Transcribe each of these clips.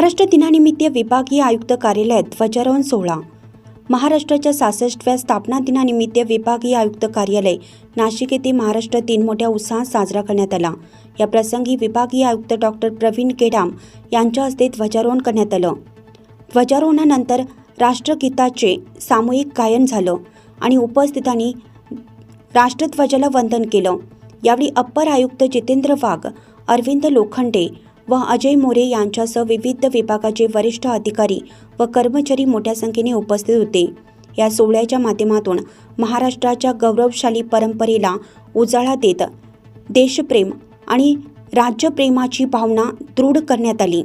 महाराष्ट्र दिनानिमित्त विभागीय आयुक्त कार्यालयात ध्वजारोहण सोहळा. महाराष्ट्राच्या सहासष्टव्या स्थापना दिनानिमित्त विभागीय आयुक्त कार्यालय नाशिक येथे महाराष्ट्र दिन मोठ्या उत्साहात साजरा करण्यात आला. या प्रसंगी विभागीय आयुक्त डॉक्टर प्रवीण केडाम यांच्या हस्ते ध्वजारोहण करण्यात आलं. ध्वजारोहणानंतर राष्ट्रगीताचे सामूहिक गायन झालं आणि उपस्थितांनी राष्ट्रध्वजाला वंदन केलं. यावेळी अप्पर आयुक्त जितेंद्र वाघ अरविंद लोखंडे व अजय मोरे यांच्यासह विविध विभागाचे वरिष्ठ अधिकारी व कर्मचारी मोठ्या संख्येने उपस्थित होते. या सोहळ्याच्या माध्यमातून महाराष्ट्राच्या गौरवशाली परंपरेला उजाळा देत देशप्रेम आणि राज्यप्रेमाची भावना दृढ करण्यात आली.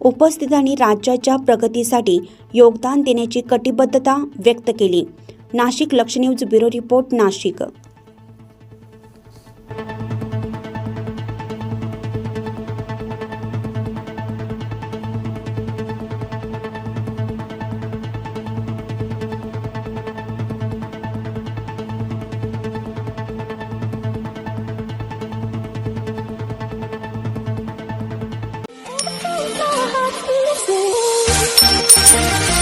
उपस्थितांनी राज्याच्या प्रगतीसाठी योगदान देण्याची कटिबद्धता व्यक्त केली. Nashik Laksh news bureau report Nashik. Thank you.